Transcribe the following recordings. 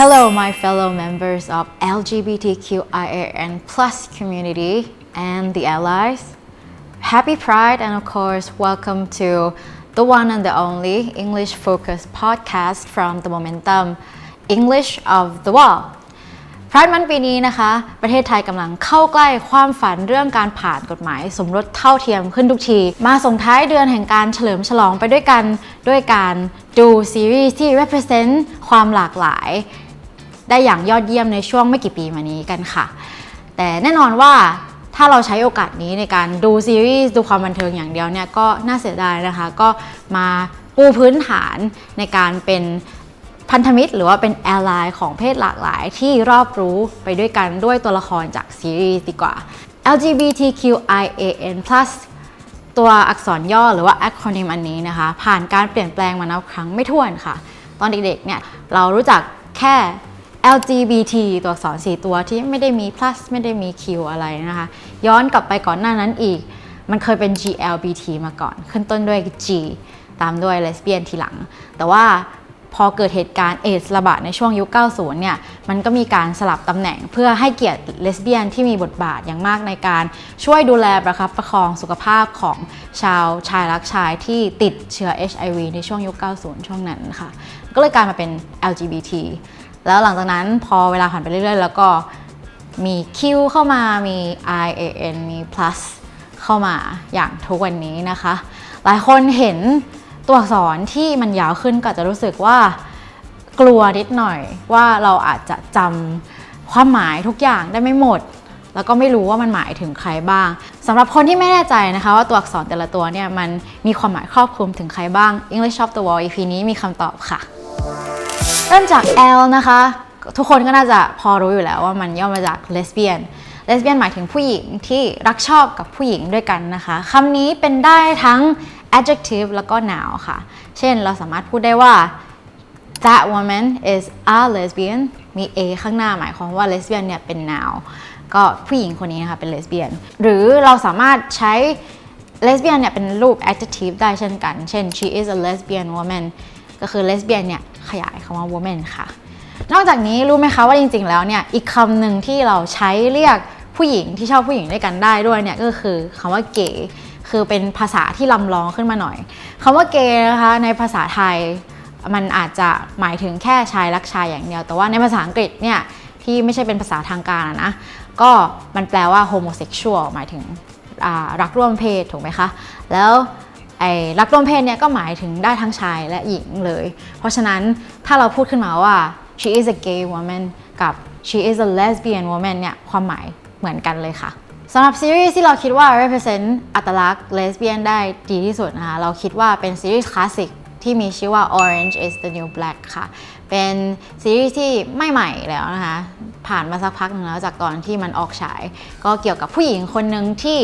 Hello, my fellow members of LGBTQIAN plus community and the allies. Happy Pride, and of course, welcome to the one and the only English focused podcast from the Momentum English of the World. พร i มันปีนี้นะคะ ประเทศไทยกำลังเข้าใกล้ความฝันเรื่องการผ่านกฎหมายสมรสเท่าเทียมขึ้นทุกที มาส่งท้ายเดือนแห่งการเฉลิมฉลองไปด้วยกัน ด้วยการดูซีรีส์ที่ represent ความหลากหลาย ได้อย่างยอดเยี่ยมในช่วงไม่กี่ปีมานี้กันค่ะ แต่แน่นอนว่าถ้าเราใช้โอกาสนี้ในการดูซีรีส์ดูความบันเทิงอย่างเดียวเนี่ยก็น่าเสียดายนะคะ ก็มาปูพื้นฐานในการเป็นพันธมิตรหรือว่าเป็นแอลไลน์ของเพศหลากหลายที่รอบรู้ไปด้วยกันด้วยตัวละครจากซีรีส์ดีกว่า LGBTQIAN+ ตัวอักษรย่อหรือว่า acronym อันนี้นะคะ ผ่านการเปลี่ยนแปลงมานับครั้งไม่ถ้วนค่ะ ตอนเด็กๆเนี่ยเรารู้จักแค่ LGBT ตัวอักษร4ตัวที่ไม่ได้มี plus ไม่ได้มี Q อะไรนะคะ ย้อนกลับไปก่อนหน้านั้นอีก มันเคยเป็น GLBT มาก่อน ขึ้นต้นด้วย G ตามด้วย lesbian ทีหลัง แต่ว่าพอเกิดเหตุการณ์เอสระบาดในช่วงยุค 90 เนี่ย มันก็มีการสลับตำแหน่งเพื่อให้เกียรติเลสเบี้ยนที่มีบทบาทอย่างมากในการช่วยดูแลประคับประคองสุขภาพของชาวชายรักชายที่ติดเชื้อ HIV ในช่วงยุค 90 ช่วงนั้นค่ะ ก็เลยกลายมาเป็น LGBT แล้วหลังจากนั้นพอเวลาผ่านไปเรื่อยๆ แล้วก็มี Q เข้ามา มี I A N มี plus เข้ามาอย่างทุกวันนี้นะคะ หลายคนเห็นตัวอักษรที่มันยาวขึ้นก็จจะรู้สึกว่ากลัวนิดหน่อยว่าเราอาจจะจำความหมายทุกอย่างได้ไม่หมด แล้วก็ไม่รู้ว่ามันหมายถึงใครบ้างสำหรับคนที่ไม่แน่ใจนะคะว่าตัวอักษรแต่ละตัวเนี่ยมันมีความหมายครอบคลุมถึงใครบ้าง English of the World EP นี้มีคำตอบค่ะ เริ่มจาก L นะคะ ทุกคนก็น่าจะพอรู้อยู่แล้วว่ามันย่อมาจาก lesbian lesbian หมายถึงผู้หญิงที่รักชอบกับผู้หญิงด้วยกันนะคะคำนี้เป็นได้ทั้ง adjective แล้วก็ noun ค่ะ เช่นเราสามารถพูดได้ว่า that woman is a lesbian มี a ข้างหน้าหมายความว่า lesbian เนี่ยเป็น noun ก็ผู้หญิงคนนี้นะคะเป็น lesbian หรือเราสามารถใช้ lesbian เนี่ยเป็นรูป adjective ได้เช่นกัน เช่น she is a lesbian woman ก็คือ lesbian เนี่ยขยายคำว่า woman ค่ะ นอกจากนี้รู้ไหมคะว่าจริงๆ แล้วเนี่ยอีกคำหนึ่งที่เราใช้เรียกผู้หญิงที่ชอบผู้หญิงด้วยกันได้ด้วยเนี่ยก็คือคำว่าเกย์คือเป็นภาษาที่ลำลองขึ้นมาหน่อยคำว่าเกย์นะคะในภาษาไทยมันอาจจะหมายถึงแค่ชายรักชายอย่างเดียว แต่ว่าในภาษาอังกฤษเนี่ยที่ไม่ใช่เป็นภาษาทางการนะ ก็มันแปลว่า homosexual หมายถึงรักร่วมเพศถูกไหมคะ แล้ว ไอ้รักร่วมเพศเนี่ยก็หมายถึงได้ทั้งชายและหญิงเลย เพราะฉะนั้นถ้าเราพูดขึ้นมาว่า she is a gay woman กับ she is a lesbian woman เนี่ยความหมายเหมือนกันเลยค่ะสำหรับซีรีส์ที่เราคิดว่า represent อัตลักษณ์ lesbian ได้ดีที่สุดนะคะ เราคิดว่าเป็นซีรีส์คลาสสิกที่มีชื่อว่า Orange is the New Black ค่ะ เป็นซีรีส์ที่ไม่ใหม่แล้วนะคะ ผ่านมาสักพักหนึ่งแล้วจากตอนที่มันออกฉาย ก็เกี่ยวกับผู้หญิงคนหนึ่งที่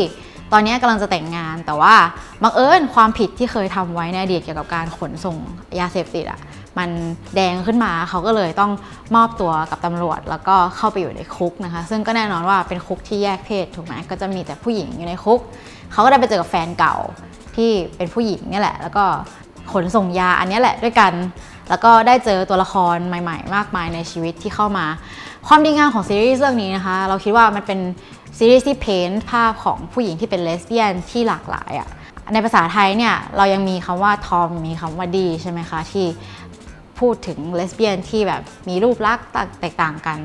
ตอนนี้กำลังจะแต่งงาน แต่ว่าบังเอิญความผิดที่เคยทำไว้ในอดีตเกี่ยวกับการขนส่งยาเสพติดอะมันแดงขึ้นมาเขาก็เลยต้องมอบตัวกับตำรวจ แล้วก็เข้าไปอยู่ในคุกนะคะ ซึ่งก็แน่นอนว่าเป็นคุกที่แยกเพศถูกไหมก็จะมีแต่ผู้หญิงอยู่ในคุก เขาก็ได้ไปเจอกับแฟนเก่าที่เป็นผู้หญิงเนี่ยแหละ แล้วก็ขนส่งยาอันเนี้ยแหละด้วยกัน แล้วก็ได้เจอตัวละครใหม่ ๆ มากมายในชีวิตที่เข้ามา ความดีงามของซีรีส์เรื่องนี้นะคะ เราคิดว่ามันเป็น ซีรีส์ที่เพ้นท์ภาพของผู้หญิงที่เป็นเลสเบี้ยนที่หลากหลายอะ่ะในภาษาไทยเนี่ยเรายังมีคำว่าทอมมีคำว่าดีใช่ไหมคะที่พูดถึงเลสเบี้ยนที่แบบมีรูปลักษณ์แตกต่างกัน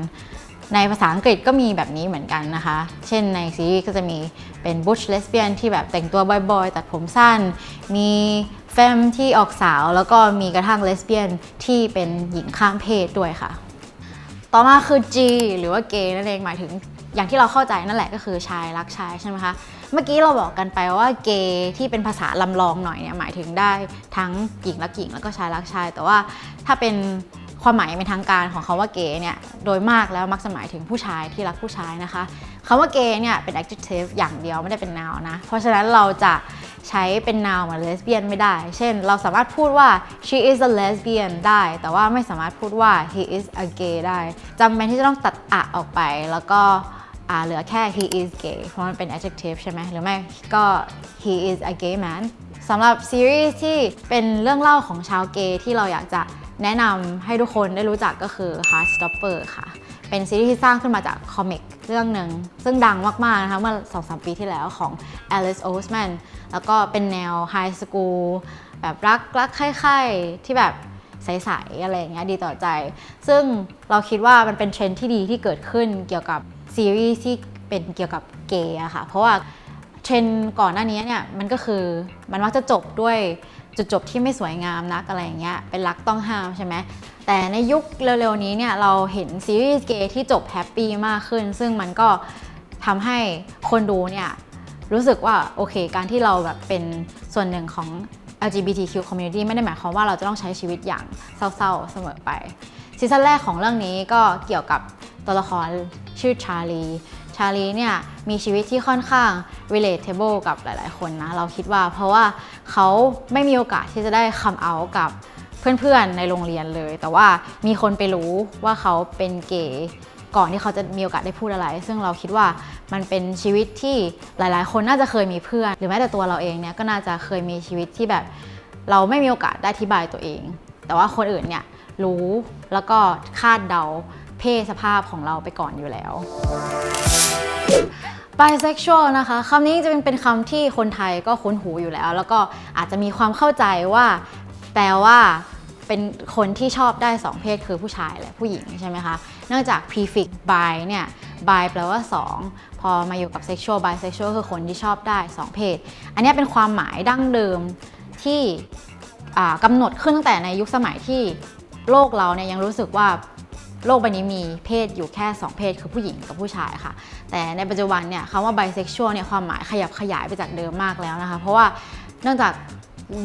ในภาษาอังกฤษก็มีแบบนี้เหมือนกันนะคะ เช่นในซีรีส์ก็จะมีเป็นบุชเลสเบี้ยนที่แบบแต่งตัวบอยๆ ตัดผมสั้น มีแฟมที่ออกสาว แล้วก็มีกระทั่งเลสเบี้ยนที่เป็นหญิงข้ามเพศด้วยค่ะ ต่อมาคือ G หรือว่าเกย์นั่นเองหมายถึง อย่างที่เราเข้าใจนั่นแหละก็คือชายรักชายใช่ไหมคะ เมื่อกี้เราบอกกันไปว่าเกย์ที่เป็นภาษาลำลองหน่อยเนี่ยหมายถึงได้ทั้งหญิงรักหญิงแล้วก็ชายรักชาย แต่ว่าถ้าเป็นความหมายเป็นทางการของคาว่าเกย์เนี่ยโดยมากแล้วมักจะหมายถึงผู้ชายที่รักผู้ชายนะคะคำว่าเกย์เนี่ยเป็น adjective อย่างเดียวไม่ได้เป็น noun นะ เพราะฉะนั้นเราจะใช้เป็น noun เหมือน lesbian ไม่ได้ เช่น เราสามารถพูดว่า she is a lesbian ได้ แต่ว่าไม่สามารถพูดว่า he is a gay ได้จำเป็นที่จะต้องตัดอะออกไปแล้วก็ เหลือแค่ he is gay เพราะมันเป็น adjective ใช่ไหมหรือไม่ก็ he is a gay man สำหรับซีรีส์ที่เป็นเรื่องเล่าของชาวเกย์ที่เราอยากจะแนะนำให้ทุกคนได้รู้จักก็คือ Heartstopper ค่ะ เป็นซีรีส์ที่สร้างขึ้นมาจากคอมิกเรื่องหนึ่ง ซึ่งดังมาก ๆ นะคะ เมื่อ 2-3 ปีที่แล้วของ Alice Oseman แล้วก็เป็นแนวไฮสคูลแบบรักรักใคร่ๆที่แบบใส ๆ อะไรอย่างเงี้ยดีต่อใจ ซึ่งเราคิดว่ามันเป็นเทรนด์ที่ดีที่เกิดขึ้นเกี่ยวกับ ซีรีส์ที่เป็นเกี่ยวกับเกย์อะค่ะเพราะว่าเทรนก่อนหน้านี้เนี่ยมันก็คือมันมักจะจบด้วยจุดจบที่ไม่สวยงามนักอะไรอย่างเงี้ยเป็นรักต้องห้ามใช่ไหมแต่ในยุคเร็วๆนี้เนี่ยเราเห็นซีรีส์เกย์ที่จบแฮปปี้มากขึ้น ซึ่งมันก็ทำให้คนดูเนี่ยรู้สึกว่าโอเค การที่เราแบบเป็นส่วนหนึ่งของ LGBTQ community ไม่ได้หมายความว่าเราจะต้องใช้ชีวิตอย่างเศร้าๆเสมอไปซีซั่นแรกของเรื่องนี้ก็เกี่ยวกับตัวละคร ชื่อชาลีชาลีเนี่ยมีชีวิตที่ค่อนข้าง relatable กับหลาย ๆ คนนะ เราคิดว่าเพราะว่าเขาไม่มีโอกาสที่จะได้คำเอากับเพื่อน ๆ ในโรงเรียนเลย แต่ว่ามีคนไปรู้ว่าเขาเป็นเกย์ก่อนที่เขาจะมีโอกาสได้พูดอะไร ซึ่งเราคิดว่ามันเป็นชีวิตที่หลาย ๆ คนน่าจะเคยมีเพื่อน หรือแม้แต่ตัวเราเองเนี่ยก็น่าจะเคยมีชีวิตที่แบบ เราไม่มีโอกาสได้อธิบายตัวเอง แต่ว่าคนอื่นเนี่ยรู้แล้วก็คาดเดา เพศสภาพของเราไปก่อนอยู่แล้ว bisexual นะคะคำนี้จะเป็นเป็นคำที่คนไทยก็คุ้นหูอยู่แล้ว แล้วก็อาจจะมีความเข้าใจว่า แปลว่าเป็นคนที่ชอบได้2เพศคือผู้ชายและผู้หญิงใช่ไหมคะเนื่องจาก prefix bi เนี่ย bi แปลว่า 2 พอมาอยู่กับ sexual bisexual คือคนที่ชอบได้ 2 เพศ อันนี้เป็นความหมายดั้งเดิมที่กำหนดขึ้นตั้งแต่ในยุคสมัยที่โลกเราเนี่ยยังรู้สึกว่า โลกใบนี้มีเพศอยู่แค่ 2 เพศคือผู้หญิงกับผู้ชายค่ะ แต่ในปัจจุบันเนี่ยคำว่า bisexual เนี่ยความหมายขยับขยายไปจากเดิมมากแล้วนะคะ เพราะว่าเนื่องจาก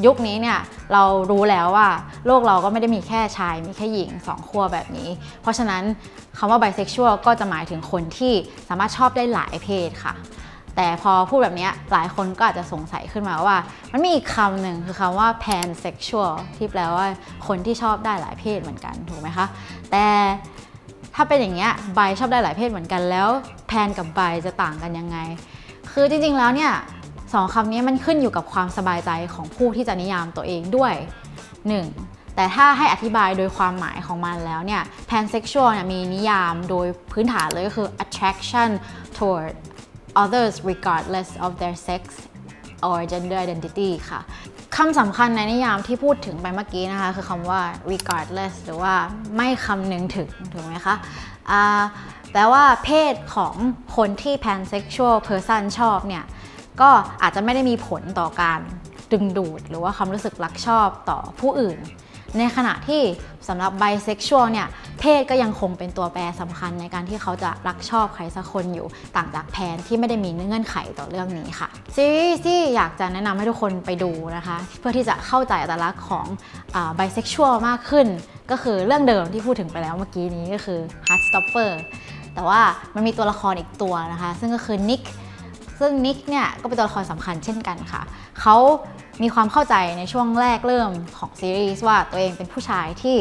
ยุคนี้เนี่ยเรารู้แล้วว่าโลกเราก็ไม่ได้มีแค่ชายมีแค่หญิงสองขั้วแบบนี้ เพราะฉะนั้นคำว่า bisexual ก็จะหมายถึงคนที่สามารถชอบได้หลายเพศค่ะ แต่พอพูดแบบนี้หลายคนก็อาจจะสงสัยขึ้นมาว่า มันมีอีกคำหนึ่งคือคำว่า pansexual ที่แปลว่าคนที่ชอบได้หลายเพศเหมือนกันถูกไหมคะแต่ถ้าเป็นอย่างเงี้ยไบชอบได้หลายเพศเหมือนกันแล้วแพนกับไบจะต่างกันยังไง คือจริงๆแล้วเนี่ยสองคำนี้มันขึ้นอยู่กับความสบายใจของผู้ที่จะนิยามตัวเองด้วย 1. แต่ถ้าให้อธิบายโดยความหมายของมันแล้วเนี่ย pansexual เนี่ยมีนิยามโดยพื้นฐานเลยก็คือ attraction toward others regardless of their sex or gender identity ค่ะคำสำคัญในนิยามที่พูดถึงไปเมื่อกี้นะคะ คือคำว่า regardless หรือว่าไม่คำนึงถึง ถูกไหมคะแปลว่าเพศของคนที่ pansexual person ชอบเนี่ย ก็อาจจะไม่ได้มีผลต่อการดึงดูด หรือว่าความรู้สึกรักชอบต่อผู้อื่น ในขณะที่สำหรับ bisexual เนี่ยเพศก็ยังคงเป็นตัวแปรสำคัญในการที่เขาจะรักชอบใครสักคนอยู่ต่างจากแพนที่ไม่ได้มีเงื่อนไขต่อเรื่องนี้ค่ะซีรีส์ที่อยากจะแนะนำให้ทุกคนไปดูนะคะ เพื่อที่จะเข้าใจอัตลักษณ์ของอ่า bisexual มากขึ้น ก็คือเรื่องเดิมที่พูดถึงไปแล้วเมื่อกี้นี้ก็คือ Heartstopper แต่ว่ามันมีตัวละครอีกตัวนะคะ ซึ่งก็คือ Nick ซึ่งนิกเนี่ยก็เป็นตัวละครสำคัญเช่นกันค่ะเขา มีความเข้าใจในช่วงแรกเริ่มของซีรีส์ว่าตัวเองเป็นผู้ชายที่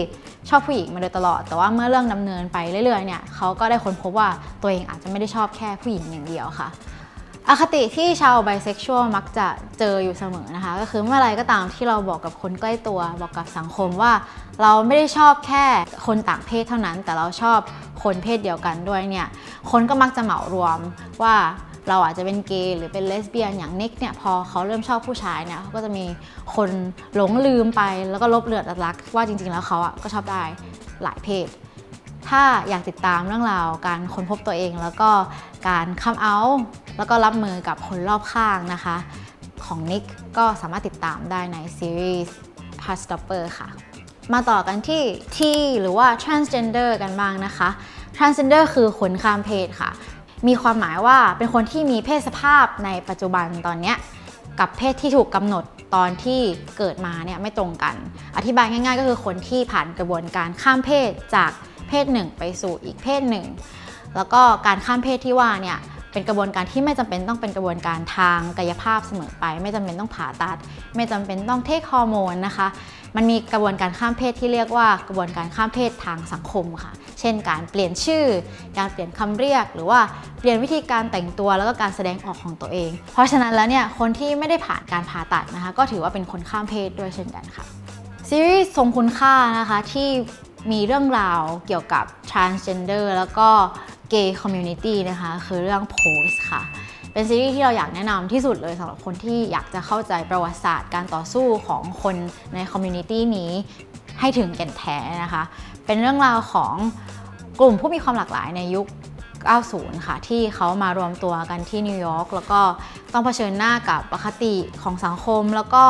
ชอบผู้หญิงมาโดยตลอด แต่ว่าเมื่อเรื่องดำเนินไปเรื่อยๆเนี่ยเขาก็ได้ค้นพบว่าตัวเองอาจจะไม่ได้ชอบแค่ผู้หญิงอย่างเดียวค่ะอคติที่ชาวไบเซ็กชวลมักจะเจออยู่เสมอนะคะ ก็คือเมื่อไรก็ตามที่เราบอกกับคนใกล้ตัวบอกกับสังคมว่า เราไม่ได้ชอบแค่คนต่างเพศเท่านั้น แต่เราชอบคนเพศเดียวกันด้วยเนี่ยคนก็มักจะเหมารวมว่า เราอาจจะเป็นเกย์หรือเป็นเลสเบี้ยนอย่างนิกเนี่ยพอเขาเริ่มชอบผู้ชายเนี่ยเขาก็จะมีคนหลงลืมไปแล้วก็ลบเลือดรักว่าจริง ๆ แล้วเขาอะก็ชอบได้หลายเพศ ถ้าอยากติดตามเรื่องราวการค้นพบตัวเองแล้วก็การคัมเอาท์แล้วก็รับมือกับคนรอบข้างนะคะ ของนิกก็สามารถติดตามได้ในซีรีส์ Heartstopper ค่ะ มาต่อกันที่ T หรือว่า transgender กันบ้างนะคะ transgender คือคนข้ามเพศค่ะ มีความหมายว่าเป็นคนที่มีเพศสภาพในปัจจุบันตอนเนี้ยกับเพศที่ถูกกำหนดตอนที่เกิดมาเนี่ยไม่ตรงกัน อธิบายง่าย ๆ ก็คือคนที่ผ่านกระบวนการข้ามเพศจากเพศหนึ่งไปสู่อีกเพศหนึ่ง แล้วก็การข้ามเพศที่ว่าเนี่ย เป็นกระบวนการที่ไม่จำเป็นต้องเป็นกระบวนการทางกายภาพเสมอไป ไม่จำเป็นต้องผ่าตัด ไม่จำเป็นต้องเทคฮอร์โมนนะคะ มันมีกระบวนการข้ามเพศที่เรียกว่ากระบวนการข้ามเพศทางสังคมค่ะ เช่น การเปลี่ยนชื่อ การเปลี่ยนคำเรียก หรือว่าเปลี่ยนวิธีการแต่งตัวแล้วก็การแสดงออกของตัวเอง เพราะฉะนั้นแล้วเนี่ยคนที่ไม่ได้ผ่านการผ่าตัดนะคะ ก็ถือว่าเป็นคนข้ามเพศด้วยเช่นกันค่ะซีรีส์ทรงคุณค่านะคะที่มีเรื่องราวเกี่ยวกับ transgender แล้วก็ gay community นะคะ คือเรื่อง Pose ค่ะ เป็นซีรีส์ที่เราอยากแนะนำที่สุดเลยสำหรับคนที่อยากจะเข้าใจประวัติศาสตร์การต่อสู้ของคนในคอมมูนิตี้นี้ให้ถึงแก่นแท้นะคะ เป็นเรื่องราวของกลุ่มผู้มีความหลากหลายในยุค 90 ค่ะ ที่เขามารวมตัวกันที่นิวยอร์กแล้วก็ต้องเผชิญหน้ากับปคติของสังคม แล้วก็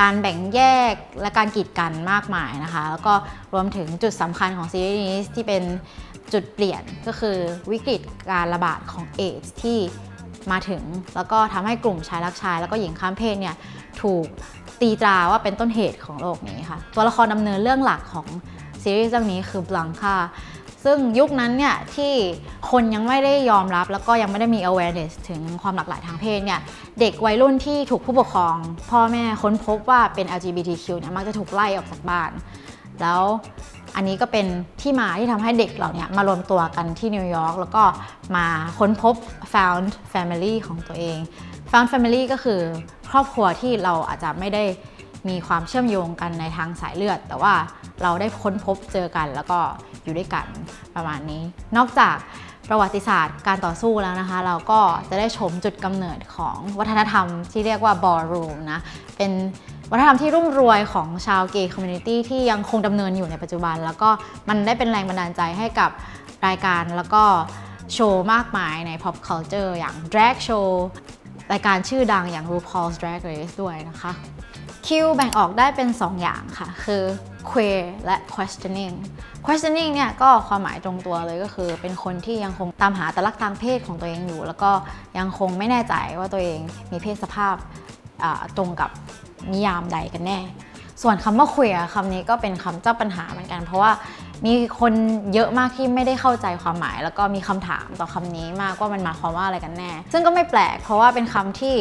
การแบ่งแยกและการกีดกันมากมายนะคะ แล้วก็รวมถึงจุดสำคัญของซีรีส์นี้ที่เป็น จุดเปลี่ยนก็คือวิกฤตการระบาดของเอดส์ที่มาถึง แล้วก็ทำให้กลุ่มชายรักชาย แล้วก็หญิงข้ามเพศเนี่ยถูกตีตราว่าเป็นต้นเหตุของโลกนี้ค่ะ ตัวละครดำเนินเรื่องหลักของซีรีส์เรื่องนี้คือบลังค่าซึ่งยุคนั้นเนี่ยที่คนยังไม่ได้ยอมรับแล้วก็ยังไม่ได้มี awareness ถึงความหลากหลายทางเพศเนี่ยเด็กวัยรุ่นที่ถูกผู้ปกครอง พ่อแม่ค้นพบว่าเป็น LGBTQ เนี่ยมักจะถูกไล่ออกจากบ้าน แล้ว อันนี้ก็เป็นที่มาที่ทำให้เด็กเหล่านี้มารวมตัวกันที่นิวยอร์กแล้วก็มาค้นพบ found family ของตัวเอง found family ก็คือครอบครัวที่เราอาจจะไม่ได้มีความเชื่อมโยงกันในทางสายเลือด แต่ว่าเราได้ค้นพบเจอกันแล้วก็อยู่ด้วยกันประมาณนี้ นอกจากประวัติศาสตร์การต่อสู้แล้วนะคะ เราก็จะได้ชมจุดกำเนิดของวัฒนธรรมที่เรียกว่า ballroom นะเป็น วัฒนธรรมที่รุ่มรวยของชาวเกย์คอมมูนิตี้ที่ยังคงดำเนินอยู่ในปัจจุบัน แล้วก็มันได้เป็นแรงบันดาลใจให้กับรายการแล้วก็โชว์มากมายใน pop culture อย่าง drag show รายการชื่อดังอย่าง RuPaul's Drag Race ด้วยนะคะคิวแบ่งออกได้เป็น 2 อย่างค่ะ คือ queer และ questioning questioning เนี่ยก็ความหมายตรงตัวเลยก็คือ เป็นคนที่ยังคงตามหาตลักทางเพศของตัวเองอยู่ แล้วก็ยังคงไม่แน่ใจว่าตัวเองมีเพศสภาพตรงกับ นิยามใดกันแน่ ส่วนคำว่า queer คำนี้ก็เป็นคำเจ้าปัญหาเหมือนกัน เพราะว่ามีคนเยอะมากที่ไม่ได้เข้าใจความหมาย แล้วก็มีคำถามต่อคำนี้มากว่ามันหมายความว่าอะไรกันแน่ ซึ่งก็ไม่แปลก เพราะว่าเป็นคำที่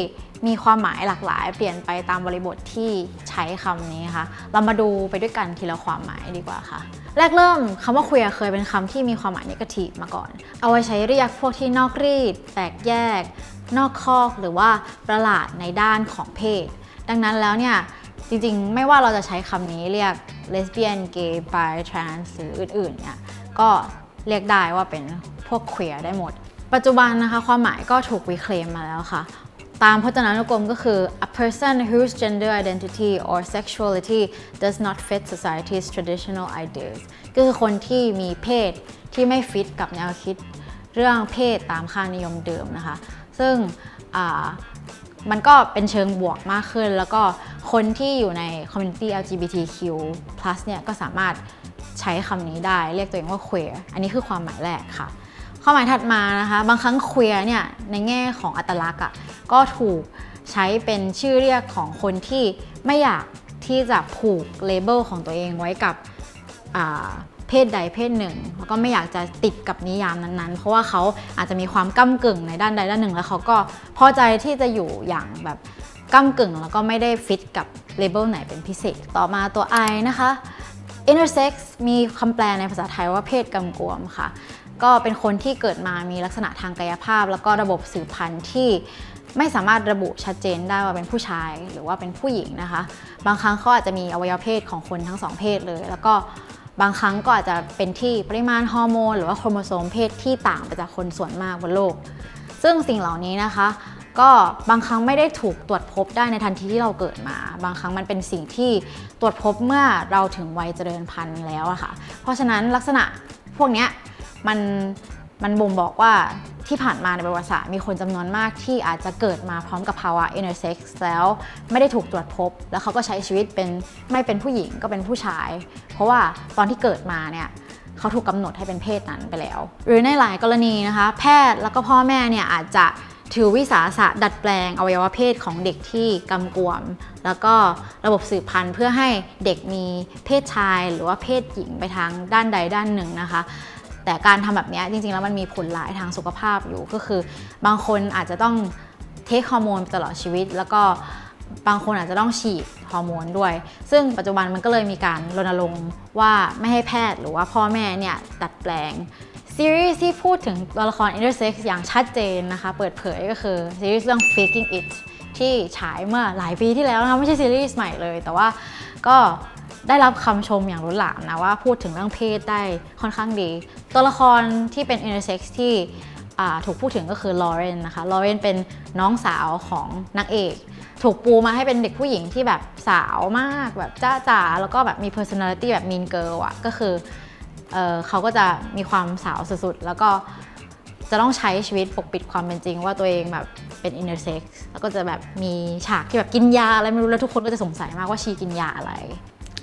มีความหมายหลากหลาย เปลี่ยนไปตามบริบทที่ใช้คำนี้ค่ะ เรามาดูไปด้วยกันทีละความหมายดีกว่าค่ะ แรกเริ่มคำว่า queer เคยเป็นคำที่มีความหมายนิเกทีฟมาก่อน เอาไว้ใช้เรียกพวกที่นอกรีด แตกแยก นอกคอกหรือว่าประหลาดในด้านของเพศ ดังนั้นแล้วเนี่ยจริงๆ ไม่ว่าเราจะใช้คำนี้เรียกเลสเบี้ยนเกย์ไบทรานส์หรืออื่นๆเนี่ยก็เรียกได้ว่าเป็นพวกเค e ยร์ได้หมด ปัจจุบันนะคะความหมายก็ถูกวิเคลมมาแล้วค่ะ ตามพจนานุกรมก็คือ a person whose gender identity or sexuality does not fit society's traditional ideas ก็คือคนที่มีเพศที่ไม่ฟิตกับแนวคิดเรื่องเพศตามค่านิยมเดิมนะคะ ซึ่งอ่า มันก็เป็นเชิงบวกมากขึ้น แล้วก็คนที่อยู่ใน community LGBTQ+ เนี่ยก็สามารถใช้คำนี้ได้เรียกตัวเองว่า queer อันนี้คือความหมายแรกค่ะ ความหมายถัดมานะคะ บางครั้ง queer เนี่ยในแง่ของอัตลักษณ์อะก็ถูกใช้เป็นชื่อเรียกของคนที่ไม่อยากที่จะผูกเลเบลของตัวเองไว้กับ เพศใดเพศหนึ่ง แล้วก็ไม่อยากจะติดกับนิยามนั้นๆ เพราะว่าเขาอาจจะมีความก้ากึ่งในด้านใดด้านหนึ่ง แล้วเขาก็พอใจที่จะอยู่อย่างแบบก้ากึ่ง แล้วก็ไม่ได้ฟิตกับเลเบลไหนเป็นพิเศษ ต่อมาตัว I นะคะ intersex มีคำแปลในภาษาไทยว่าเพศกำกวมค่ะ ก็เป็นคนที่เกิดมามีลักษณะทางกายภาพ แล้วก็ระบบสืบพันธุ์ที่ไม่สามารถระบุชัดเจนได้ว่าเป็นผู้ชายหรือว่าเป็นผู้หญิงนะคะ บางครั้งเขาอาจจะมีอวัยวะเพศของคนทั้งสองเพศเลย แล้วก็ บางครั้งก็อาจจะเป็นที่ปริมาณฮอร์โมนหรือว่าโครโมโซมเพศที่ต่างไปจากคนส่วนมากบนโลก ซึ่งสิ่งเหล่านี้นะคะ ก็บางครั้งไม่ได้ถูกตรวจพบได้ในทันทีที่เราเกิดมา บางครั้งมันเป็นสิ่งที่ตรวจพบเมื่อเราถึงวัยเจริญพันธุ์แล้วอะค่ะ เพราะฉะนั้นลักษณะพวกนี้มัน มันบ่งบอกว่าที่ผ่านมาในประวัติศาสตร์มีคนจำนวนมากที่อาจจะเกิดมาพร้อมกับภาวะ intersex แล้วไม่ได้ถูกตรวจพบ แล้วเขาก็ใช้ชีวิตเป็นไม่เป็นผู้หญิงก็เป็นผู้ชาย เพราะว่าตอนที่เกิดมาเนี่ยเขาถูกกำหนดให้เป็นเพศนั้นไปแล้ว หรือในหลายกรณีนะคะ แพทย์แล้วก็พ่อแม่เนี่ยอาจจะถือวิสาสะดัดแปลงอวัยวะเพศของเด็กที่กำกวม แล้วก็ระบบสืบพันธุ์เพื่อให้เด็กมีเพศชายหรือว่าเพศหญิงไปทางด้านใดด้านหนึ่งนะคะ แต่การทำแบบนี้จริงๆ แล้วมันมีผลหลายทางสุขภาพอยู่ก็คือ บางคนอาจจะต้องเทคฮอร์โมนตลอดชีวิต แล้วก็บางคนอาจจะต้องฉีดฮอร์โมนด้วย ซึ่งปัจจุบันมันก็เลยมีการรณรงค์ว่าไม่ให้แพทย์หรือว่าพ่อแม่เนี่ยดัดแปลงซีรีส์ที่พูดถึงตัวละคร intersex อย่างชัดเจนนะคะ เปิดเผยก็คือซีรีส์เรื่อง faking it ที่ฉายเมื่อหลายปีที่แล้วนะคะไม่ใช่ซีรีส์ใหม่เลย แต่ว่าก็ ได้รับคำชมอย่างล้นหลามนะว่าพูดถึงเรื่องเพศได้ค่อนข้างดี ตัวละครที่เป็น intersex ที่ถูกพูดถึงก็คือลอเรนนะคะ ลอเรนเป็นน้องสาวของนางเอก ถูกปูมาให้เป็นเด็กผู้หญิงที่แบบสาวมากแบบจ้าจ๋าแล้วก็แบบมี personality แบบ mean girl อะก็คือเออเขาก็จะมีความสาวสุดๆ แล้วก็จะต้องใช้ชีวิตปกปิดความเป็นจริง ว่าตัวเองแบบเป็น intersex แล้วก็จะแบบมีฉากที่แบบกินยาอะไรไม่รู้แล้วทุกคนก็จะสงสัยมากว่าชีกินยาอะไร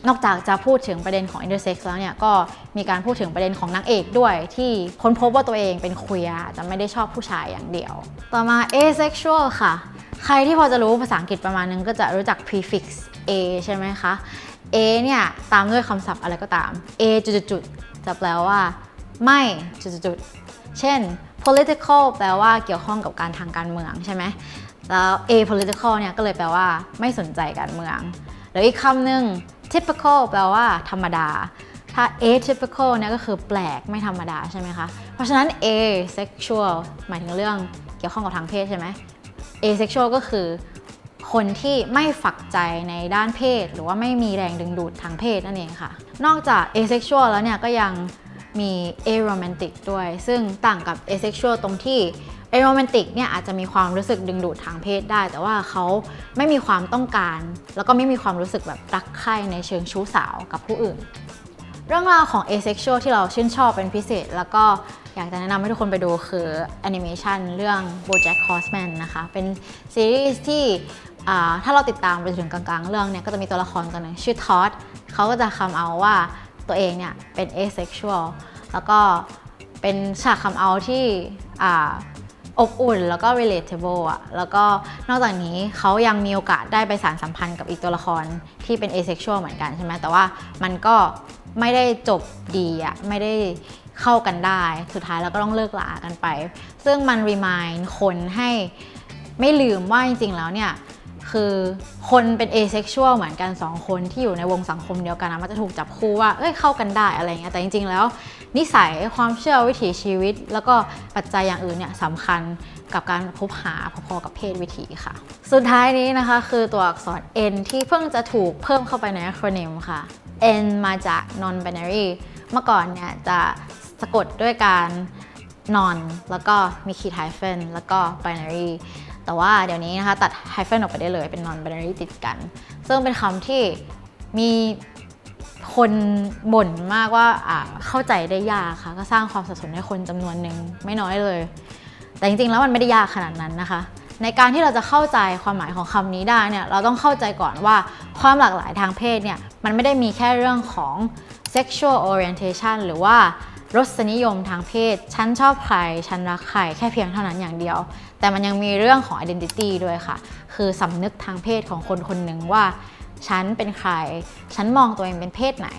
นอกจากจะพูดถึงประเด็นของ intersex แล้วเนี่ยก็มีการพูดถึงประเด็นของนางเอกด้วย ที่ค้นพบว่าตัวเองเป็นเคลียจะไม่ได้ชอบผู้ชายอย่างเดียว ต่อมา asexual ค่ะ ใครที่พอจะรู้ภาษาอังกฤษประมาณนึงก็จะรู้จัก prefix a ใช่ไหมคะ a เนี่ยตามด้วยคำศัพท์อะไรก็ตาม a จุดๆจะแปลว่าไม่จุดๆเช่น political แปลว่าเกี่ยวข้องกับการทางการเมืองใช่ไหมแล้ว apolitical เนี่ยก็เลยแปลว่าไม่สนใจการเมืองหรืออีกคำหนึ่ง typical แปลว่าธรรมดา ถ้า atypical เนี่ยก็คือแปลกไม่ธรรมดาใช่ไหมคะ เพราะฉะนั้น asexual หมายถึงเรื่องเกี่ยวข้องกับทางเพศใช่ไหม asexual ก็คือคนที่ไม่ฝักใจในด้านเพศ หรือว่าไม่มีแรงดึงดูดทางเพศนั่นเองค่ะ นอกจาก asexual แล้วเนี่ยก็ยังมี aromantic ด้วย ซึ่งต่างกับ asexual ตรงที่ aromantic เนี่ยอาจจะมีความรู้สึกดึงดูดทางเพศได้ แต่ว่าเขาไม่มีความต้องการ แล้วก็ไม่มีความรู้สึกแบบรักใคร่ในเชิงชู้สาวกับผู้อื่น เรื่องราวของ asexual ที่เราชื่นชอบเป็นพิเศษ แล้วก็อยากจะแนะนำให้ทุกคนไปดูคือแอนิเมชันเรื่อง BoJack Horseman นะคะ เป็นซีรีส์ที่ถ้าเราติดตามไปถึงกลางๆ เรื่องเนี่ยก็จะมีตัวละครตัวหนึ่งชื่อทอดเขาก็จะคำเอาว่าตัวเองเนี่ยเป็น asexual แล้วก็เป็นฉากคำเอาที่ อบอุ่นแล้วก็ relatable อะแล้วก็นอกจากนี้เขายังมีโอกาสได้ไปสารสัมพันธ์กับอีกตัวละครที่เป็น asexual เหมือนกันใช่ไหมแต่ว่ามันก็ไม่ได้จบดีอะไม่ได้เข้ากันได้ สุดท้ายแล้วก็ต้องเลิกลากันไป ซึ่งมัน remind คนให้ไม่ลืมว่าจริงๆแล้วเนี่ย คือคนเป็น asexual เหมือนกัน2คนที่อยู่ในวงสังคมเดียวกันนะมันจะถูกจับคู่ว่าเอ้ยเข้ากันได้อะไรเงี้ยแต่จริง ๆ แล้ว นิสัยความเชื่อวิถีชีวิต แล้วก็ปัจจัยอย่างอื่นเนี่ยสำคัญกับการคบหาพอๆกับเพศวิถีค่ะ สุดท้ายนี้นะคะคือตัวอักษร N ที่เพิ่งจะถูกเพิ่มเข้าไปใน acronym ค่ะ N มาจาก non binary เมื่อก่อนเนี่ยจะสะกดด้วยการ non แล้วก็มีขีด hyphen แล้วก็ binary แต่ว่าเดี๋ยวนี้นะคะตัด hyphen ออกไปได้เลยเป็น non binary ติดกัน ซึ่งเป็นคำที่มีคนบ่นมากว่าอ่าเข้าใจได้ยากค่ะ ก็สร้างความสับสนให้คนจำนวนหนึ่งไม่น้อยเลย แต่จริงๆแล้วมันไม่ได้ยากขนาดนั้นนะคะ ในการที่เราจะเข้าใจความหมายของคำนี้ได้เนี่ยเราต้องเข้าใจก่อนว่าความหลากหลายทางเพศเนี่ยมันไม่ได้มีแค่เรื่องของ sexual orientation หรือว่ารสนิยมทางเพศ ฉันชอบใคร ฉันรักใคร แค่เพียงเท่านั้นอย่างเดียว แต่มันยังมีเรื่องของ identity ด้วยค่ะ คือสำนึกทางเพศของคนคนหนึ่งว่า ฉันเป็นใคร ฉันมองตัวเองเป็นเพศไหน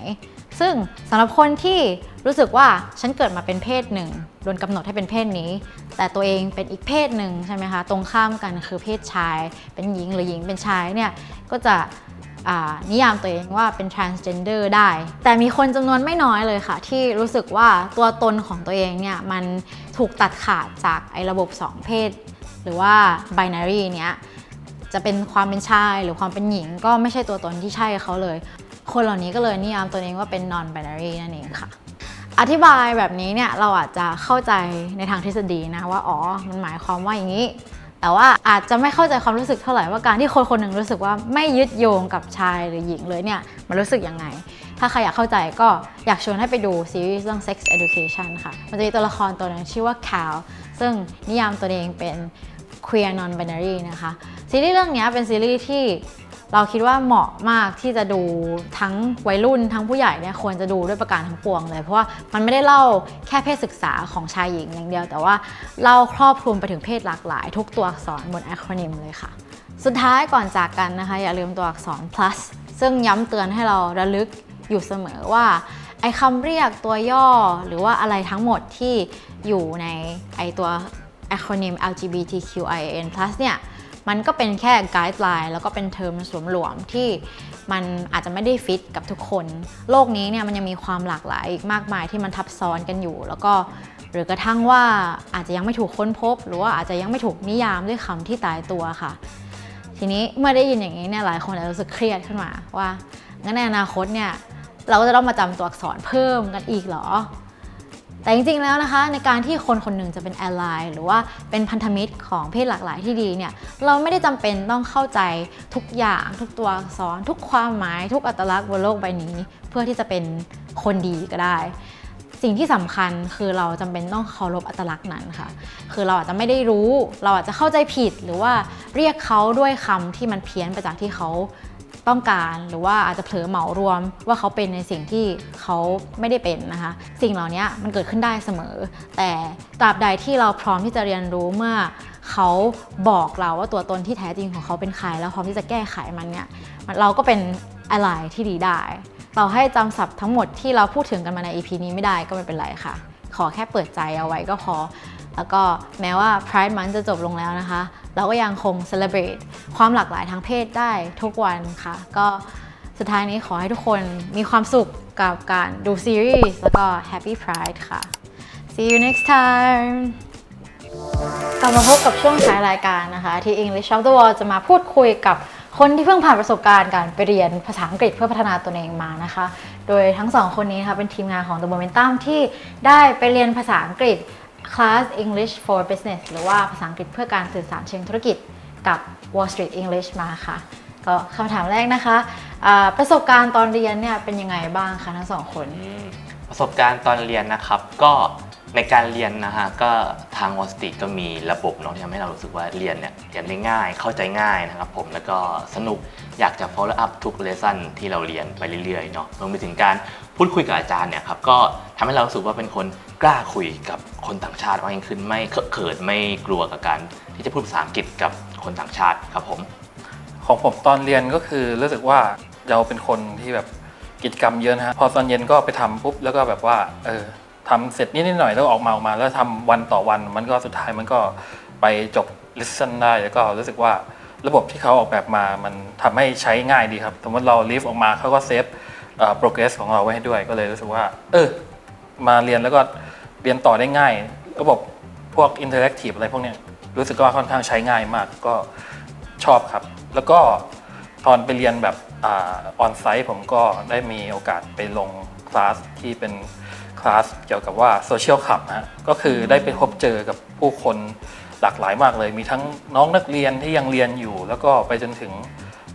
ซึ่งสำหรับคนที่รู้สึกว่าฉันเกิดมาเป็นเพศหนึ่งโดนกำหนดให้เป็นเพศนี้ แต่ตัวเองเป็นอีกเพศหนึ่งใช่ไหมคะ ตรงข้ามกันคือเพศชาย เป็นหญิงหรือหญิงเป็นชายเนี่ยก็จะนิยามตัวเองว่าเป็น transgender ได้ แต่มีคนจำนวนไม่น้อยเลยค่ะ ที่รู้สึกว่าตัวตนของตัวเองเนี่ยมันถูกตัดขาดจากไอ้ระบบสองเพศ หรือว่า binary เนี้ยจะเป็นความเป็นชายหรือความเป็นหญิง ก็ไม่ใช่ตัวตนที่ใช่เขาเลย คนเหล่านี้ก็เลยนิยามตัวเองว่าเป็น non binary นั่นเองค่ะ อธิบายแบบนี้เนี่ยเราอาจจะเข้าใจในทางทฤษฎีนะว่าอ๋อมันหมายความว่าอย่างนี้ แต่ว่าอาจจะไม่เข้าใจความรู้สึกเท่าไหร่ว่าการที่คนคนหนึ่งรู้สึกว่าไม่ยึดโยงกับชายหรือหญิงเลยเนี่ยมันรู้สึกยังไง ถ้าใครอยากเข้าใจก็อยากชวนให้ไปดูซีรีส์เรื่อง sex education ค่ะ มันจะมีตัวละครตัวหนึงชื่อว่า Cal ซึ่งนิยามตัวเองเป็น queer non binary นะคะ ซีรีส์เรื่องนี้เป็นซีรีส์ที่เราคิดว่าเหมาะมากที่จะดูทั้งวัยรุ่นทั้งผู้ใหญ่เนี่ยควรจะดูด้วยประการทั้งปวงเลย เพราะว่ามันไม่ได้เล่าแค่เพศศึกษาของชายหญิงอย่างเดียว แต่ว่าเล่าครอบคลุมไปถึงเพศหลากหลาย ทุกตัวอักษรบน acronym เลยค่ะ สุดท้ายก่อนจากกันนะคะ อย่าลืมตัวอักษร plus ซึ่งย้ำเตือนให้เราระลึก อยู่เสมอว่าไอ้คำเรียกตัวย่อหรือว่าอะไรทั้งหมดที่อยู่ในไอ้ตัว acronym LGBTQIAN+ เนี่ยมันก็เป็นแค่ไกด์ไลน์แล้วก็เป็นเทอมสวมหลวมที่มันอาจจะไม่ได้ฟิตกับทุกคน โลกนี้เนี่ยมันยังมีความหลากหลายอีกมากมายที่มันทับซ้อนกันอยู่ แล้วก็หรือกระทั่งว่าอาจจะยังไม่ถูกค้นพบ หรือว่าอาจจะยังไม่ถูกนิยามด้วยคำที่ตายตัวค่ะ ทีนี้เมื่อได้ยินอย่างนี้เนี่ยหลายคนอาจจะรู้สึกเครียดขึ้นมาว่างั้นในอนาคตเนี่ย เราก็จะต้องมาจำตัวอักษรเพิ่มกันอีกเหรอ แต่จริงๆแล้วนะคะในการที่คนคนหนึ่งจะเป็นแอลไลน์หรือว่าเป็นพันธมิตรของเพศหลากหลายที่ดีเนี่ยเราไม่ได้จำเป็นต้องเข้าใจทุกอย่างทุกตัวอักษรทุกความหมายทุกอัตลักษณ์บนโลกใบนี้ เพื่อที่จะเป็นคนดีก็ได้สิ่งที่สำคัญคือเราจำเป็นต้องเคารพอัตลักษณ์นั้นค่ะ คือเราอาจจะไม่ได้รู้ เราอาจจะเข้าใจผิดหรือว่าเรียกเขาด้วยคำที่มันเพี้ยนไปจากที่เขา ต้องการหรือว่าอาจจะเผลอเหมารวมว่าเขาเป็นในสิ่งที่เขาไม่ได้เป็นนะคะ สิ่งเหล่านี้มันเกิดขึ้นได้เสมอ แต่ตราบใดที่เราพร้อมที่จะเรียนรู้เมื่อเขาบอกเราว่าตัวตนที่แท้จริงของเขาเป็นใคร แล้วพร้อมที่จะแก้ไขมันเนี่ยเราก็เป็นอะไรที่ดีได้เราให้จำศัพท์ทั้งหมดที่เราพูดถึงกันมาใน EP นี้ไม่ได้ก็ไม่เป็นไรค่ะ ขอแค่เปิดใจเอาไว้ก็พอ แล้วก็แม้ว่า Pride Month จะจบลงแล้วนะคะ เราก็ยังคง celebrate ความหลากหลายทางเพศได้ทุกวันค่ะ ก็สุดท้ายนี้ขอให้ทุกคนมีความสุขกับการดูซีรีส์แล้วก็ Happy Pride ค่ะ See you next time กลับมาพบกับช่วงท้ายรายการนะคะ ที่ English of the World จะมาพูดคุยกับคนที่เพิ่งผ่านประสบการณ์การไปเรียนภาษาอังกฤษเพื่อพัฒนาตนเองมานะคะ โดยทั้งสองคนนี้นะคะเป็นทีมงานของ The Momentum ที่ได้ไปเรียนภาษาอังกฤษ Class English for Business หรือว่าภาษาอังกฤษเพื่อการสื่อสารเชิงธุรกิจกับ Wall Street English มาค่ะ ก็คำถามแรกนะคะะประสบการณ์ตอนเรียนเนี่ยเป็นยังไงบ้างคะทั้งสองคน ประสบการณ์ตอนเรียนนะครับก็ ในการเรียนนะฮะก็ทางวอสติก็มีระบบเนาะที่ทำให้เรารู้สึกว่าเรียนเนี่ยเรียนได้ง่ายเข้าใจง่ายนะครับผมแล้วก็สนุกอยากจะ follow up ทุก lesson ที่เราเรียนไปเรื่อยๆเนาะรวมไปถึงการพูดคุยกับอาจารย์เนี่ยครับก็ทำให้เรารู้สึกว่าเป็นคนกล้าคุยกับคนต่างชาติมากยิ่งขึ้นไม่เคอะเขินไม่กลัวกับการที่จะพูดภาษาอังกฤษกับคนต่างชาติครับผม ของผมตอนเรียนก็คือรู้สึกว่าเราเป็นคนที่แบบกิจกรรมเยอะนะฮะพอตอนเย็นก็ไปทำปุ๊บแล้วก็แบบว่าเออ ทำเสร็จนิดหน่อยแล้วออกมาออกมา แล้วทำวันต่อวันมันก็สุดท้ายมันก็ไปจบ listen ได้แล้วก็รู้สึกว่าระบบที่เขาออกแบบมามันทำให้ใช้ง่ายดีครับ สมมติเรา leave ออกมาเขาก็เซฟเอ่อ progress ของเราไว้ให้ด้วยก็เลยรู้สึกว่า เออ มาเรียนแล้วก็เรียนต่อได้ง่าย ระบบพวก interactive อะไรพวกเนี้ยรู้สึกว่าค่อนข้างใช้ง่ายมากก็ชอบครับ แล้วก็ตอนไปเรียนแบบออนไซต์ผมก็ได้มีโอกาสไปลงคลาสที่เป็น คลาสเกี่ยวกับว่าโซเชียลคับฮะก็คือได้ไปพบเจอกับผู้คนหลากหลายมากเลย มีทั้งน้องนักเรียนที่ยังเรียนอยู่ แล้วก็ไปจนถึง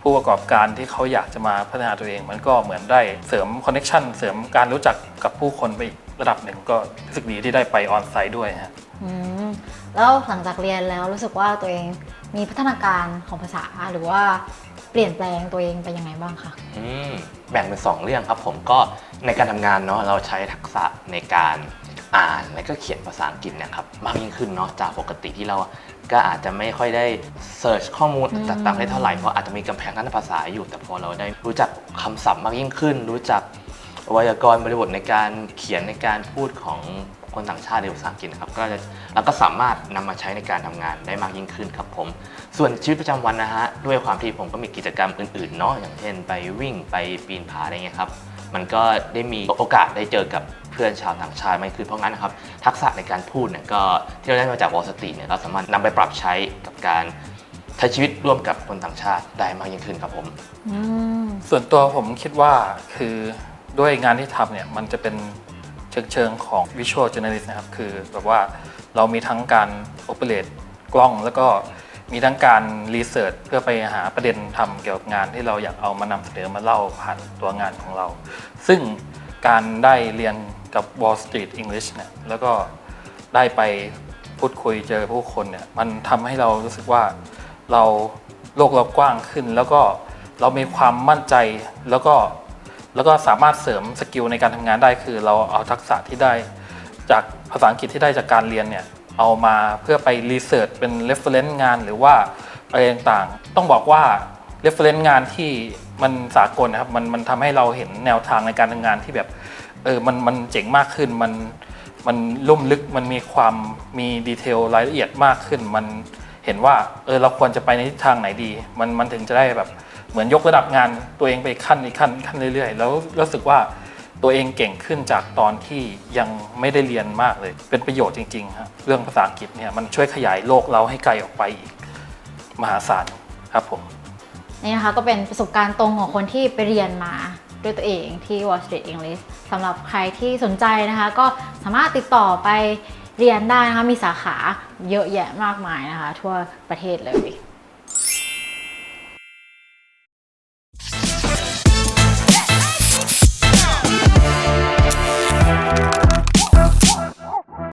ผู้ประกอบการที่เขาอยากจะมาพัฒนาตัวเอง มันก็เหมือนได้เสริมคอนเน็ชันเสริมการรู้จักกับผู้คนไปอีกระดับหนึ่งก็รู้สึกดีที่ได้ไปออนไซต์ด้วยฮะอืมแล้วหลังจากเรียนแล้วรู้สึกว่าตัวเองมีพัฒนาการของภาษาหรือว่า เปลี่ยนแปลงตัวเองไปยังไงบ้างคะ อืมแบ่งเป็น 2 เรื่องครับผมก็ในการทำงานเนาะเราใช้ทักษะในการอ่านและก็เขียนภาษาอังกฤษเนะครับมากยิ่งขึ้นเนาะจากปกติที่เราก็อาจจะไม่ค่อยได้เสิร์ชข้อมูลจากต่างประเทศเท่าไหร่เพราะอาจจะมีกำแพงด้านภาษาอยู่ แต่พอเราได้รู้จักคำศัพท์มากยิ่งขึ้น รู้จักไวยากรณ์บริบทในการเขียนในการพูดของคนต่างชาติในภาษาอังกฤษนะครับก็จะเราก็สามารถนำมาใช้ในการทำงานได้มากยิ่งขึ้นครับผม ส่วนชีวิตประจำวันนะฮะด้วยความที่ผมก็มีกิจกรรมอื่นๆเนาะอย่างเช่น ไปวิ่งไปปีนผาอะไรเงี้ยครับมันก็ได้มีโอกาสได้เจอกับเพื่อนชาวต่างชาติมากขึ้นเพราะงั้นนะครับทักษะในการพูดเนี่ยก็ที่เราได้มาจากวอลสตรีเนี่ยเราสามารถนำไปปรับใช้กับการใช้ชีวิตร่วมกับคนต่างชาติได้มากยิ่งขึ้นครับผมส่วนตัวผมคิดว่าคือด้วยงานที่ทำเนี่ยมันจะเป็นเชิงเชิงของ Visual Journalist นะครับ คือแบบว่าเรามีทั้งการ operate กล้องแล้วก็ มีทั้งการรีเสิร์ชเพื่อไปหาประเด็นทำเกี่ยวกับงานที่เราอยากเอามานำเสนอมาเล่าผ่านตัวงานของเรา ซึ่งการได้เรียนกับ Wall Street English เนี่ยแล้วก็ได้ไปพูดคุยเจอผู้คนเนี่ยมันทำให้เรารู้สึกว่าเราโลกเรากว้างขึ้น แล้วก็เรามีความมั่นใจแล้วก็แล้วก็สามารถเสริมสกิลในการทำงานได้คือ เราเอาทักษะที่ได้จากภาษาอังกฤษที่ได้จากการเรียนเนี่ย เอามาเพื่อไปรีเสิร์ชเป็น reference งานหรือว่าอะไรต่างๆ ต้องบอกว่า reference งานที่มันสากลนะครับ มันมันทำให้เราเห็นแนวทางในการทำงานที่แบบเออมันมันเจ๋งมากขึ้นมันมันลุ่มลึกมันมีความมีดีเทลรายละเอียดมากขึ้น มันเห็นว่าเออเราควรจะไปในทิศทางไหนดี มันมันถึงจะได้แบบเหมือนยกระดับงานตัวเองไปขั้นอีกขั้นขั้นเรื่อยๆ แล้วรู้สึกว่า ตัวเองเก่งขึ้นจากตอนที่ยังไม่ได้เรียนมากเลย เป็นประโยชน์จริงๆครับเรื่องภาษาอังกฤษเนี่ยมันช่วยขยายโลกเราให้ไกลออกไปอีกมหาศาลครับผมนี่นะคะก็เป็นประสบการณ์ตรงของคนที่ไปเรียนมาด้วยตัวเองที่ Wall Street English สำหรับใครที่สนใจนะคะ ก็สามารถติดต่อไปเรียนได้นะคะ มีสาขาเยอะแยะมากมายนะคะ ทั่วประเทศเลย